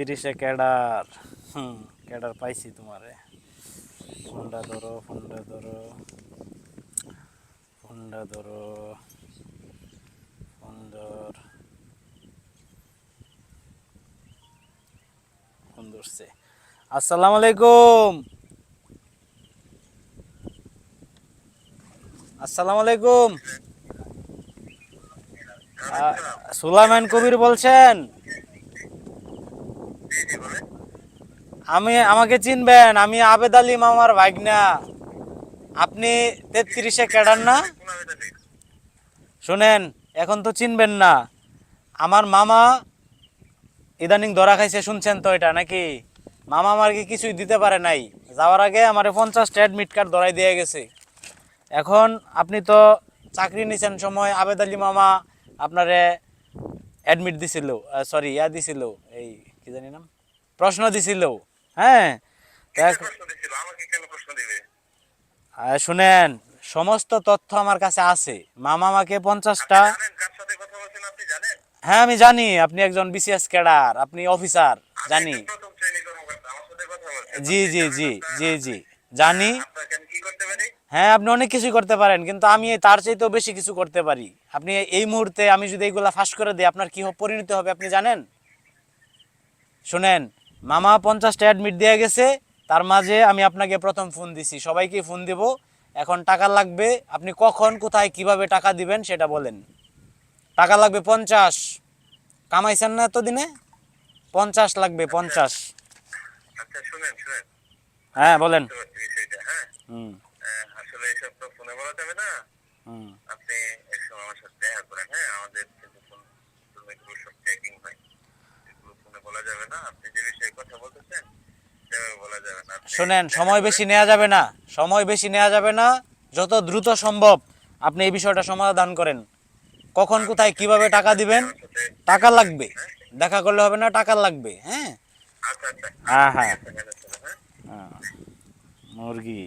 তেত্রিশে cadre. হুম, cadre পাইছি তোমারে। ফোনটা ধরো ফোনটা ধরো। ফোনটা ধরো। ফোন ধর। আসসালামু আলাইকুম। আসসালামু আলাইকুম। সুলাইমান কবির বলছেন। আমি, আমাকে চিনবেন, আমি আবেদ আলী মামার ভাগনা। আপনি তেত্রিশে ক্যাডার না? শুনেন, এখন তো চিনবেন না। আমার মামা ইদানিং ধরা খাইছে, শুনছেন তো এটা নাকি? মামা আমাকে কিছুই দিতে পারে নাই। যাওয়ার আগে আমার পঞ্চাশটা অ্যাডমিট কার্ড ধরাই দিয়ে গেছে। এখন আপনি তো চাকরি নিছেন সময় আবেদ আলী মামা আপনারে অ্যাডমিট দিছিল সরি ইয়া দিছিল, এই কি জানি নাম? প্রশ্ন দিছিল। হ্যাঁ। দিছিল? আহ, শুনেন সমস্ত তথ্য আমার কাছে আছে। মামা আমাকে পঞ্চাশটা হ্যাঁ আমি জানি। আপনি একজন বিসিএস ক্যাডার আপনি অফিসার জানি। জি জি জি জি জি। জানি। পারি? হ্যাঁ আপনি অনেক কিছুই করতে পারেন কিন্তু আমি তার চাইতেও বেশি কিছু করতে পারি। আপনি এই মুহূর্তে আমি যদি এইগুলা ফাঁস করে দিই আপনার কি পরিণতি হবে আপনি জানেন? শুনেন মামা পঞ্চাশটা অ্যাডমিট দিয়ে গেছে তার মাঝে আমি আপনাকে প্রথম ফোন দিছি সবাইকে ফোন দেব এখন টাকা লাগবে আপনি কখন কোথায় কীভাবে টাকা দিবেন সেটা বলেন। টাকা লাগবে পঞ্চাশ কামাইছেন না এতদিনে? পঞ্চাশ লাগবে পঞ্চাশ। আচ্ছা হ্যাঁ বলেন। হ্যাঁ? হুম। আসলে এইসব তো ফোনে বলা যাবে না। হুম। আপনি আমার সাথে দেখা করেন হ্যাঁ আমাদের কিন্তু ফোন এগুলো সব চেকিং হয় এগুলো ফোনে বলা যাবে না আপনি যে বিষয়ে কথা বলতেছেন বলা যাবে না। শোনেন সময় বেশি নেওয়া যাবে না সময় বেশি নেওয়া যাবে না যত দ্রুত সম্ভব আপনি এই বিষয়টা সমাধান করেন। কখন কোথায় কীভাবে টাকা দিবেন? টাকা লাগবে। দেখা করলে হবে না টাকা লাগবে হ্যাঁ? আচ্ছা আচ্ছা। হ্যাঁ হ্যাঁ, হ্যাঁ? হ্যাঁ। মুরগি।